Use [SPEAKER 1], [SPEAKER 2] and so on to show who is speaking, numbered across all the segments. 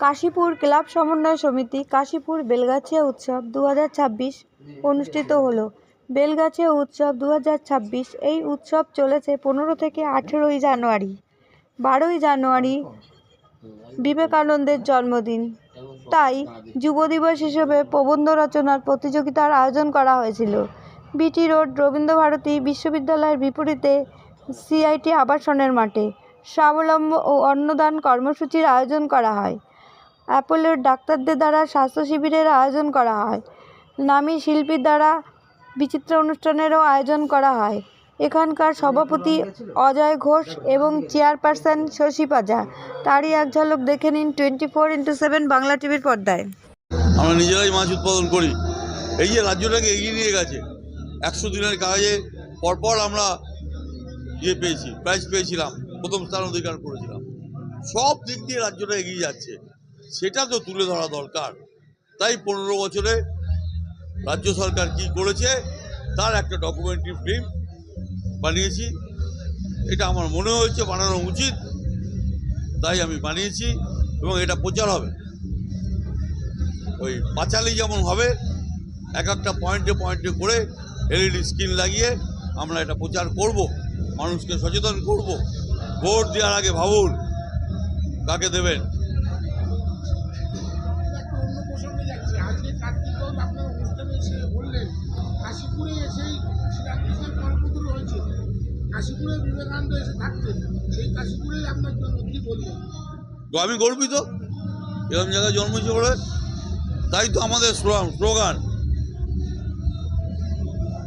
[SPEAKER 1] Kashipur club সমন্বয় সমিতি কাশীপুর বেলগাছিয়া উৎসব দু হাজার ছাব্বিশ অনুষ্ঠিত হলো। বেলগাছিয়া উৎসব দু হাজার ছাব্বিশ, এই উৎসব চলেছে পনেরো থেকে আঠেরোই জানুয়ারি। বারোই জানুয়ারি বিবেকানন্দের জন্মদিন। তাই যুব দিবস হিসেবে প্রবন্ধ রচনার প্রতিযোগিতার আয়োজন করা হয়েছিল। বিটি রোড রবীন্দ্রভারতী বিশ্ববিদ্যালয়ের বিপরীতে সিআইটি আবাসনের মাঠে স্বাবলম্ব ও অন্নদান কর্মসূচির আয়োজন করা হয়। অ্যাপোলোর ডাক্তারদের দ্বারা স্বাস্থ্য শিবিরের আয়োজন করা হয়। নামী শিল্পীর দ্বারা বিচিত্র অনুষ্ঠানেরও আয়োজন করা হয়। এখানকার সভাপতি অজয় ঘোষ এবং চেয়ারপারসন শশী পাজা। তারই এক ঝলক দেখে নিন twenty four into seven Bangla টিভির পর্দায়।
[SPEAKER 2] আমরা নিজেরাই মাছ উৎপাদন করি। এই যে রাজ্যটাকে এগিয়ে নিয়ে গেছে, একশো দিনের কাজে পরপর আমরা ইয়ে পেয়েছি প্রাইজ পেয়েছিলাম, প্রথম স্থান অধিকার করেছিলাম। সব দিক দিয়ে রাজ্যটা এগিয়ে যাচ্ছে। সেটা তো তুলে ধরা দরকার। তাই পনেরো বছরে রাজ্য সরকার কি করেছে, তার একটা ডকুমেন্টারি ফিল্ম বানিয়েছি। এটা আমার মনে হয়েছে, বানানো উচিত, তাই আমি বানিয়েছি এবং এটা প্রচার হবে। ওই পাঁচালি যেমন হবে, এক একটা পয়েন্টে পয়েন্টে করে এলইডি স্ক্রিন লাগিয়ে আমরা এটা প্রচার করব, মানুষকে সচেতন করব। ভোট দেওয়ার আগে ভাবুন, কাকে দেবেন?
[SPEAKER 3] কাশীপুরে বিবেকানন্দ এসে থাকতেন, সেই কাশীপুরেই আপনার জন্য কি
[SPEAKER 2] আমি গর্বিত। এরকম জায়গায় জন্মেছে বলে। তাই তো আমাদের স্লো- স্লোগান,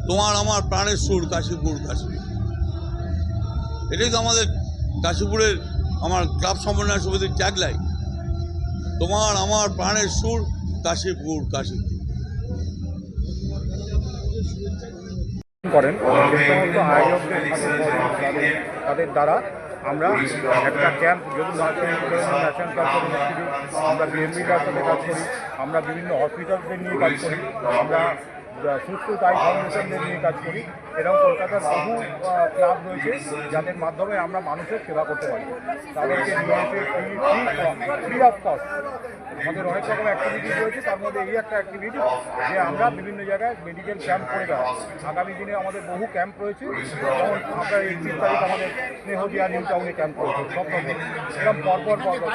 [SPEAKER 2] তোমার আমার প্রাণের সুর, কাশীপুর কাশীপুর। এটাই তো আমাদের কাশীপুরের আমার ক্লাব সমন্বয় সমিতির ট্যাগলাই তোমার আমার প্রাণের সুর, কাশীপুর কাশীপুর।
[SPEAKER 4] করেন। যে সমস্ত আয়োজকদের তাদের দ্বারা আমরা একটা ক্যাম্প যদি ন্যাশনাল ক্যাম্প আমরা বিএমবিটার সাথে কাজ করি আমরা বিভিন্ন হসপিটালদের নিয়ে কাজ করি আমরা সুস্থ তাই ফাউন্ডেশনদের নিয়ে কাজ করি। এরকম কলকাতার বহু ক্লাব রয়েছে, যাদের মাধ্যমে আমরা মানুষের সেবা করতে পারি। তাদেরকে ফ্রি অফ কস্ট আমাদের অনেক রকম অ্যাক্টিভিটি রয়েছে, তার মধ্যে এই একটা অ্যাক্টিভিটি যে আমরা বিভিন্ন জায়গায় মেডিকেল ক্যাম্প করে দেওয়া আগামী দিনে আমাদের বহু ক্যাম্প রয়েছে, যেমন আমরা একত্রিশ তারিখ আমাদের স্নেহদিয়া নিউ টাউনে ক্যাম্প রয়েছে, সব রকম। এরকম পরপর পরপর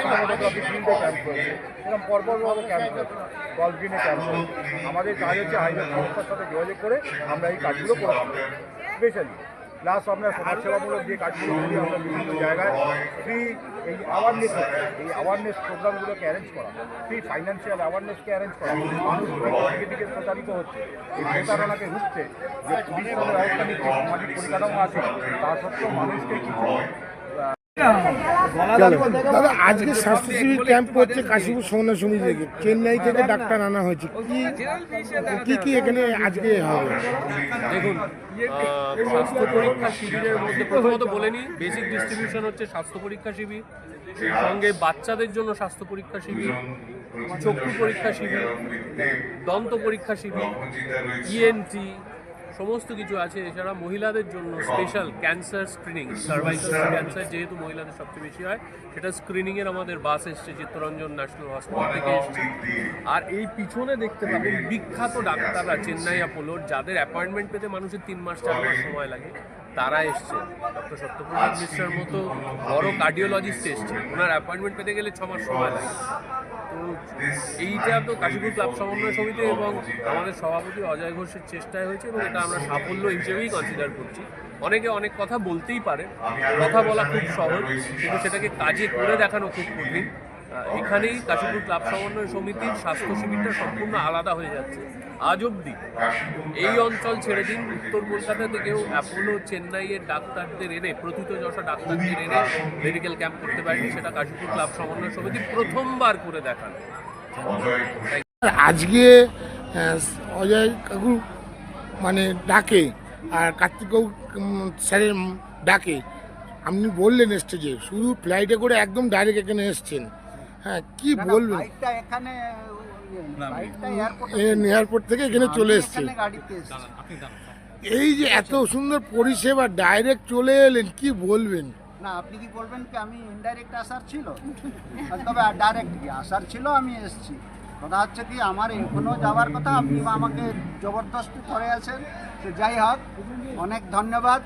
[SPEAKER 4] ফিল্ডে ক্যাম্প রয়েছে, এরকম পরপরভাবে ক্যাম্প রয়েছে গল্ফগ্রিনে ক্যাম্প রয়েছে। আমাদের কাজ হচ্ছে হাইওয়ে সংস্থার সাথে যোগাযোগ করে আমরা এই কাজগুলো করে স্পেশালি প্লাস আমরা সমাজসেবামূলক যে কাজগুলো করি আমরা বিভিন্ন জায়গায় ফ্রি এই অ্যাওয়ারনেস এই অ্যাওয়ারনেস প্রোগ্রামগুলোকে অ্যারেঞ্জ করা ফ্রি ফাইন্যান্সিয়াল অ্যাওয়ারনেসকে অ্যারেঞ্জ করা। মানুষ দিকে প্রচারিত হচ্ছে, এই প্রতারণাকে রুখতে যে পুলিশ ব্যবস্থা নিচ্ছে, সামাজিক পরিকাঠামো আছে, তা সত্ত্বেও মানুষকে কিছু
[SPEAKER 5] দাদা, আজকে স্বাস্থ্য শিবির ক্যাম্প হচ্ছে কাশীপুর সমন্বয় সমিতি চেন্নাই থেকে ডাক্তার আনা হয়েছে। কি কি কি এখানে আজকে হবে?
[SPEAKER 6] দেখুন স্বাস্থ্য পরীক্ষা শিবিরের মধ্যে প্রথমত বলে নিই বেসিক ডিস্ট্রিবিউশন হচ্ছে স্বাস্থ্য পরীক্ষা শিবির সঙ্গে বাচ্চাদের জন্য স্বাস্থ্য পরীক্ষা শিবির, চক্ষু পরীক্ষা শিবির, দন্ত পরীক্ষা শিবির ইএনটি সমস্ত কিছু আছে এছাড়া মহিলাদের জন্য special cancer screening cervical cancer যেহেতু মহিলাদের সবচেয়ে বেশি হয় সেটা স্ক্রিনিংয়ের আমাদের বাস এসছে চিত্তরঞ্জন ন্যাশনাল হসপিটাল থেকে এসছে। আর এই পিছনে দেখতে পাবেন বিখ্যাত ডাক্তাররা চেন্নাই অ্যাপোলোর যাদের অ্যাপয়েন্টমেন্ট পেতে মানুষের তিন মাস চার মাস সময় লাগে তারা এসছে। ডক্টর সত্যপ্রসাদ মিশ্রের মতো বড় কার্ডিওলজিস্ট এসছে ওনার অ্যাপয়েন্টমেন্ট পেতে গেলে ছ মাস সময় লাগে। এইটা তো কাশীপুর ক্লাব সমন্বয় সমিতি এবং আমাদের সভাপতি অজয় ঘোষের চেষ্টায় হয়েছে এবং এটা আমরা সাফল্য হিসেবেই কনসিডার করছি। অনেকে অনেক কথা বলতেই পারে, কথা বলা খুব সহজ, কিন্তু সেটাকে কাজে করে দেখানো খুব কঠিন। এখানেই কাশীপুর ক্লাব সমন্বয় সমিতির স্বাস্থ্য শিবিরটা সম্পূর্ণ আলাদা হয়ে যাচ্ছে। আজ অবধি এই অঞ্চল ছেড়ে দিন। উত্তর কলকাতা থেকেও অ্যাপোলো চেন্নাইয়ের ডাক্তারদের এনে প্রথিত প্রথিতযশা ডাক্তারদের এনে মেডিকেল ক্যাম্প করতে পারেনি সেটা কাশীপুর ক্লাব সমন্বয় সমিতি। প্রথমবার করে দেখানো।
[SPEAKER 5] আজকে অজয় কাকু মানে ডাকে আর কার্তিক স্যারের ডাকে। আপনি বললেন স্টেজে শুধু ফ্লাইটে করে একদম ডাইরেক্ট এখানে এসছেন। হ্যাঁ কি বলবেন?
[SPEAKER 7] এখানে এয়ারপোর্ট
[SPEAKER 5] এয়ারপোর্ট থেকে এখানে চলে এসছে।
[SPEAKER 7] গাড়িতে এসেছি।
[SPEAKER 5] এই যে এত সুন্দর পরিষেবা ডাইরেক্ট চলে এলেন কি বলবেন?
[SPEAKER 7] না আপনি কি বলবেন কি আমি ইনডাইরেক্ট আসার ছিল? তবে ডাইরেক্ট কি? আসার ছিল আমি এসেছি। কথা হচ্ছে কি আমার যাওয়ার কথা আপনি আমাকে জবরদস্তি করে আছেন। তো যাই হোক অনেক ধন্যবাদ।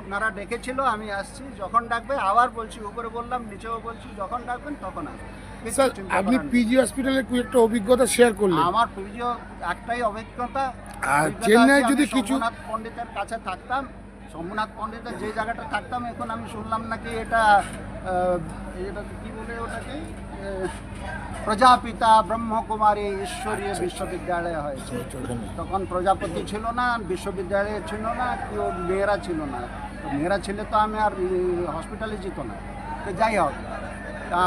[SPEAKER 7] আপনারা ডেকেছিল আমি আসছি। যখন ডাকবে আবার বলছি উপরে বললাম নিচেও বলছি যখন ডাকবেন তখন আসবেন
[SPEAKER 5] স্যার আপনি। পিজি হসপিটালে কি একটা অভিজ্ঞতা শেয়ার করলেন।
[SPEAKER 7] আমার পুজো একটাই অভিজ্ঞতা
[SPEAKER 5] আর
[SPEAKER 7] অভিজ্ঞতা
[SPEAKER 5] যদি কিছু-
[SPEAKER 7] পণ্ডিতের কাছে থাকতাম সোমনাথ পণ্ডিতের যে জায়গাটা থাকতাম এখন আমি শুনলাম নাকি এটা এটা কি বলে ওটাকে প্রজাপিতা ব্রহ্মকুমারী ঈশ্বরীয় বিশ্ববিদ্যালয় হয়েছে। তখন প্রজাপতি ছিল না বিশ্ববিদ্যালয় ছিল না কেউ মেয়েরা ছিল না। মেয়েরা ছিল তো আমি আর হসপিটালে যেত না। তো যাই হোক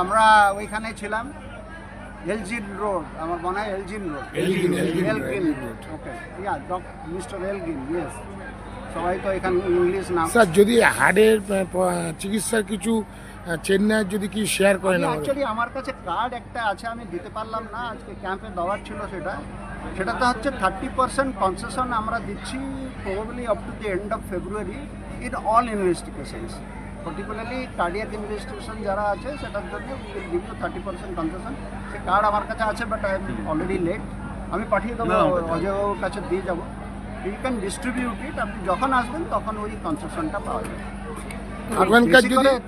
[SPEAKER 7] আমরা ওইখানে ছিলাম এলজিন রোড আমার মনে হয় Elgin road.
[SPEAKER 5] Elgin,
[SPEAKER 7] Elgin
[SPEAKER 5] road.
[SPEAKER 7] Okay. Yeah doc mister Elgin yes সবাই তো এখানে ইংলিশ নাম।
[SPEAKER 5] স্যার যদি হার্টের চিকিৎসার কিছু চেন্নাইয়ের যদি কি শেয়ার করেন
[SPEAKER 7] অ্যাকচুয়ালি আমার কাছে কার্ড একটা আছে আমি দিতে পারলাম না আজকে ক্যাম্পে দেওয়ার ছিল সেটা। সেটাতে হচ্ছে থার্টি পার্সেন্ট কনসেশন আমরা দিচ্ছি probably up to the end of February in all investigations particularly cardiac investigation যারা আছে সেটার জন্য will give you thirty percent concession say card আমার কাছে আছে but I am already late আমি পাঠিয়ে দেবো অজয়বাবুর কাছে দিয়ে যাব। ইউ ক্যান ডিস্ট্রিবিউট ইট আপনি যখন আসবেন তখন ওই কনসেশনটা পাওয়া যাবে।
[SPEAKER 5] ওখানকার যদি-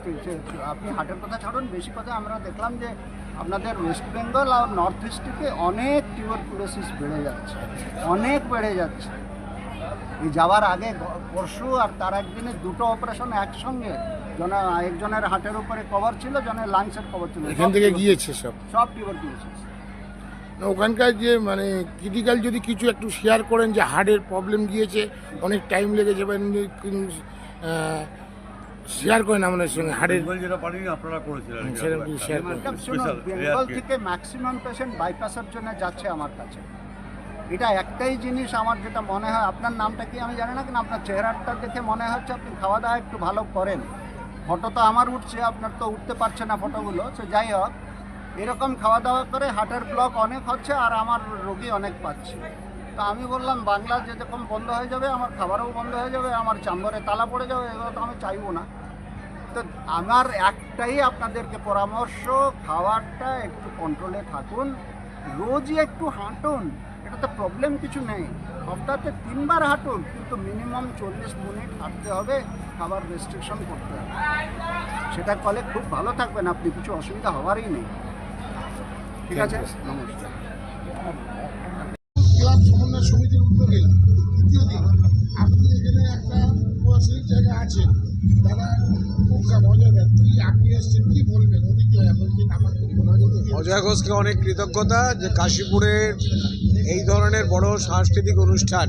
[SPEAKER 7] আপনি হাটের কথা ছাড়ুন বেশি কথা আমরা দেখলাম যে আপনাদের ওয়েস্ট বেঙ্গল আর নর্থ ইস্ট থেকে অনেক টিউবারকুলোসিস বেড়ে যাচ্ছে। অনেক বেড়ে যাচ্ছে। এই যাওয়ার আগে পরশু আর তার একদিনে দুটো অপারেশন একসঙ্গে জন একজনের হাটের উপরে কভার ছিল জনের লাংসের কভার ছিল।
[SPEAKER 5] এখান থেকে গিয়েছে সব?
[SPEAKER 7] সব টিউবারকুলোসিস
[SPEAKER 5] না, ওখানকার যে মানে ক্রিটিক্যাল যদি কিছু একটু শেয়ার করেন যে হার্টের প্রবলেম গিয়েছে অনেক টাইম লেগেছে বা শেয়ার করেন আমাদের সঙ্গে হার্টের
[SPEAKER 2] যেটা পারিনি আপনারা করেছিলেন।
[SPEAKER 7] বেঙ্গল থেকে ম্যাক্সিমাম পেশেন্ট বাইপাসের জন্য যাচ্ছে আমার কাছে। এটা একটাই জিনিস আমার যেটা মনে হয় আপনার নামটা কি আমি জানি না কিন্তু আপনার চেহারাটা দেখে মনে হচ্ছে আপনি খাওয়া দাওয়া একটু ভালো করেন। ফটো তো আমার উঠছে, আপনার তো উঠতে পারছে না ফটোগুলো। সে যাই হোক, এরকম খাওয়া দাওয়া করে হার্টের ব্লক অনেক হচ্ছে আর আমার রোগী অনেক পাচ্ছে। তো আমি বললাম, বাংলা যেরকম বন্ধ হয়ে যাবে, আমার খাবারও বন্ধ হয়ে যাবে, আমার চাম্বরে তালা পড়ে যাবে, এগুলো তো আমি চাইব না। তো আমার একটাই আপনাদেরকে পরামর্শ, খাবারটা একটু কন্ট্রোলে থাকুন, রোজই একটু হাঁটুন, এটাতে প্রবলেম কিছু নেই। সপ্তাহে তিনবার হাঁটুন, কিন্তু মিনিমাম চল্লিশ মিনিট হাঁটতে হবে। খাবার রেস্ট্রিকশন করতে হবে। সেটা করলে খুব ভালো থাকবেন আপনি কিছু অসুবিধা হওয়ারই নেই। ঠিক আছে? নমস্কার।
[SPEAKER 3] ক্লাব সমন্বয় সমিতির উদ্যোগে দ্বিতীয় দিন আপনি এখানে একটা প্রশাসনিক জায়গা আছেন।
[SPEAKER 8] অজয় ঘোষকে অনেক কৃতজ্ঞতা যে কাশীপুরের এই ধরনের বড় সাংস্কৃতিক অনুষ্ঠান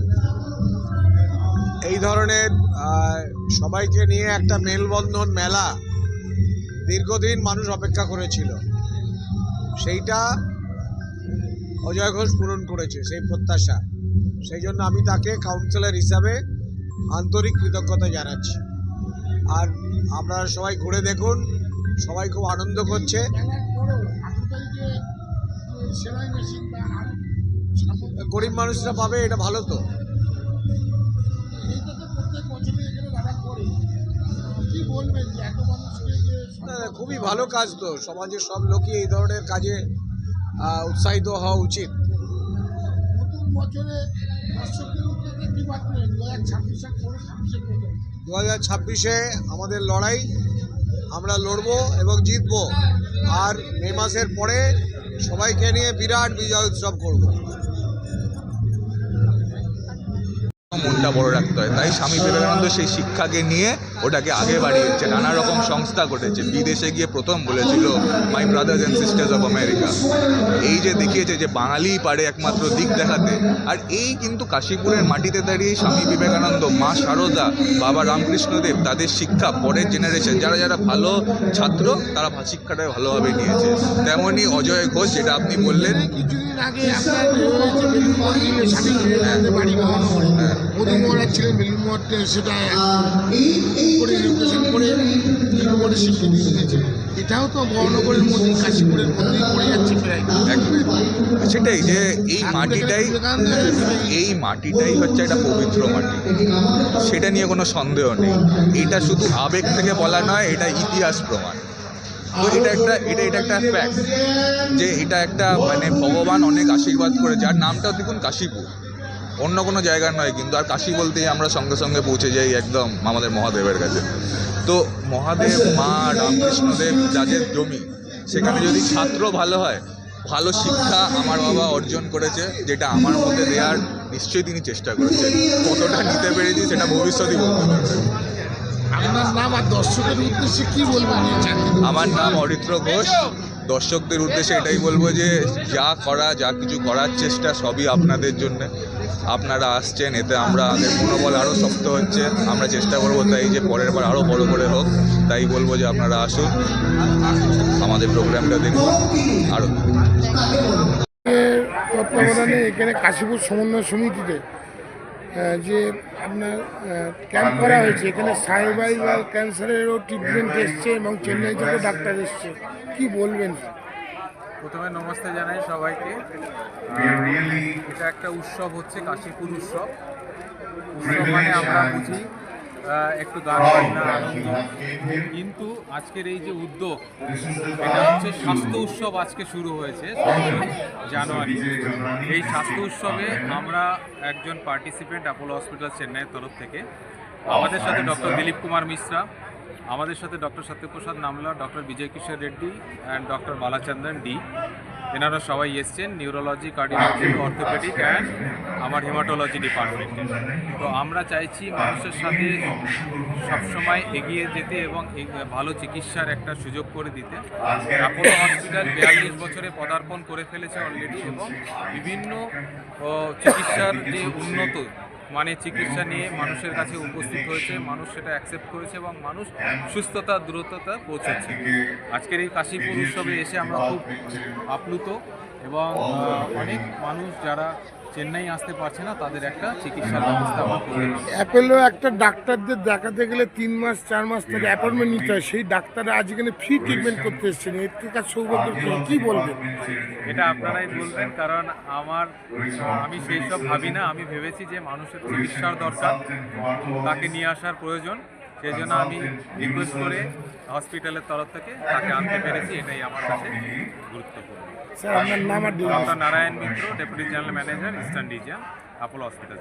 [SPEAKER 8] এই ধরনের সবাইকে নিয়ে একটা মেলবন্ধন মেলা দীর্ঘদিন মানুষ অপেক্ষা করেছিল। সেইটা অজয় ঘোষ পূরণ করেছে, সেই প্রত্যাশা। সেই জন্য আমি তাকে কাউন্সিলর হিসাবে আন্তরিক কৃতজ্ঞতা জানাচ্ছি। আর আপনারা সবাই ঘুরে দেখুন, সবাই খুব আনন্দ করছে। গরিব মানুষরা পাবে, এটা ভালো তো।
[SPEAKER 3] বলবেন এত মানুষকে
[SPEAKER 8] না, না, খুবই ভালো কাজ তো। সমাজের সব লোকই এই ধরনের কাজে উৎসাহিত হওয়া উচিত।
[SPEAKER 3] নতুন বছরে দু হাজার ছাব্বিশে
[SPEAKER 8] আমাদের লড়াই আমরা লড়বো এবং জিতবো। আর মে মাসের পরে সবাইকে নিয়ে বিরাট বিজয় উৎসব করব।
[SPEAKER 9] মনটা বড় রাখতে হয়। তাই স্বামী বিবেকানন্দ সেই শিক্ষাকে নিয়ে ওটাকে আগে বাড়িয়েছে। নানা রকম সংস্থা ঘটেছে। বিদেশে গিয়ে প্রথম বলেছিল my brothers and sisters of America এই যে দেখিয়েছে যে বাঙালিই পারে একমাত্র দিক দেখাতে। আর এই কিন্তু কাশীপুরের মাটিতে দাঁড়িয়ে স্বামী বিবেকানন্দ মা শারদা বাবা রামকৃষ্ণদেব তাদের শিক্ষা পরের জেনারেশন যারা যারা ভালো ছাত্র তারা শিক্ষাটা ভালোভাবে নিয়েছে। তেমনই অজয় ঘোষ যেটা আপনি বললেন।
[SPEAKER 3] কিছুদিন আগে আপনার বেলুন মোদী ছিলেন বেলুন মহারাজ সেটা করে রিপ্রেজেন্ট করে দিয়েছে এটাও তো মহানগরের মধ্যে কাশীপুরের মধ্যেই পড়ে যাচ্ছে প্রায়।
[SPEAKER 9] সেটাই যে এই মাটিটাই এই মাটিটাই হচ্ছে একটা পবিত্র মাটি। সেটা নিয়ে কোনো সন্দেহ নেই। এটা শুধু আবেগ থেকে বলা নয় এটা ইতিহাস প্রমাণ। তো এটা একটা এটা এটা একটা ফ্যাক্ট যে এটা একটা মানে ভগবান অনেক আশীর্বাদ করে যার নামটাও দেখুন কাশীপুর। অন্য কোনো জায়গার নয় কিন্তু আর কাশি বলতেই আমরা সঙ্গে সঙ্গে পৌঁছে যাই একদম আমাদের মহাদেবের কাছে। তো মহাদেব মা রামকৃষ্ণদেব যাদের জমি সেখানে যদি ছাত্র ভালো হয় ভালো শিক্ষা আমার বাবা অর্জন করেছে যেটা আমার মধ্যে দেওয়ার নিশ্চয়ই তিনি চেষ্টা করেছেন। কতটা নিতে পেরেছি সেটা ভবিষ্যতই বলতে পারবে
[SPEAKER 3] আপনার নাম আর দর্শকের উদ্দেশ্যে কি বলবেন
[SPEAKER 9] আমার নাম অরিত্র ঘোষ। দর্শকদের উদ্দেশ্যে এটাই বলব যে, যা করা, যা কিছু করার চেষ্টা সবই আপনাদের জন্য। আপনারা আসছেন, এতে আমরা, আমাদের মনোবল আরও শক্ত হচ্ছে। আমরা চেষ্টা করব তাই যে পরের বার আরও বড় করে হোক, তাই বলব যে আপনারা আসুন। আমাদের প্রোগ্রামটা দেখুন। আরও
[SPEAKER 5] তত্ত্বাবধানে এখানে কাশীপুর সমন্বয় সমিতিতে যে আপনার ক্যাম্প করা হয়েছে এখানে সার্ভাইভাল ক্যান্সারেরও ট্রিটমেন্ট এসছে এবং চেন্নাই থেকে ডাক্তার এসছে। কি বলবেন?
[SPEAKER 10] প্রথমে নমস্তে জানাই সবাইকে। এটা একটা উৎসব হচ্ছে কাশীপুর উৎসব। উৎসব মানে আমরা বুঝি একটু গান বাজনা আনন্দ কিন্তু আজকের এই যে উদ্যোগ এটা হচ্ছে স্বাস্থ্য উৎসব আজকে শুরু হয়েছে জানুয়ারি। এই স্বাস্থ্য উৎসবে আমরা একজন পার্টিসিপেন্ট অ্যাপোলো হসপিটাল চেন্নাইয়ের তরফ থেকে। আমাদের সাথে ডক্টর দিলীপ কুমার মিশ্রা আমাদের সাথে doctor Satyaprasad Namla doctor Vijay Kishore Reddy and doctor Balachandran D. এনারা সবাই এসছেন নিউরোলজি কার্ডিওলজি অর্থোপেডিক অ্যান্ড আমার হেমাটোলজি ডিপার্টমেন্টে তো আমরা চাইছি মানুষের সাথে সবসময় এগিয়ে যেতে এবং ভালো চিকিৎসার একটা সুযোগ করে দিতে। অ্যাপোলো হসপিটাল বিয়াল্লিশ বছরে পদার্পণ করে ফেলেছে অলরেডি এবং বিভিন্ন চিকিৎসার যে উন্নত মানে চিকিৎসা নিয়ে মানুষের কাছে উপস্থিত হয়েছে, মানুষ সেটা অ্যাকসেপ্ট করেছে এবং মানুষ সুস্থতা দ্রুততা পৌঁছেছে। আজকের এই কাশীপুর উৎসবে এসে আমরা খুব আপ্লুত এবং অনেক মানুষ যারা চেন্নাই আসতে পারছে না তাদের একটা চিকিৎসার ব্যবস্থা
[SPEAKER 5] অ্যাপেলো একটা ডাক্তারদের দেখাতে গেলে তিন মাস চার মাস থেকে অ্যাপয়েন্টমেন্ট নিতে হয়। সেই ডাক্তাররা আজ এখানে ফ্রি ট্রিটমেন্ট করতে এসছেন। এর থেকে সৌভাগ্য কি বলবেন?
[SPEAKER 10] এটা আপনারাই বলবেন কারণ আমার আমি সেই সব ভাবি না। আমি ভেবেছি যে মানুষের চিকিৎসার দরকার তাকে নিয়ে আসার প্রয়োজন। সেই জন্য আমি রিকোয়েস্ট করে হসপিটালের তরফ থেকে তাকে আনতে পেরেছি এটাই আমার কাছে গুরুত্বপূর্ণ।
[SPEAKER 5] স্যার আপনার নাম R
[SPEAKER 10] Narayan Mitra deputy general manager eastern region Apollo hospital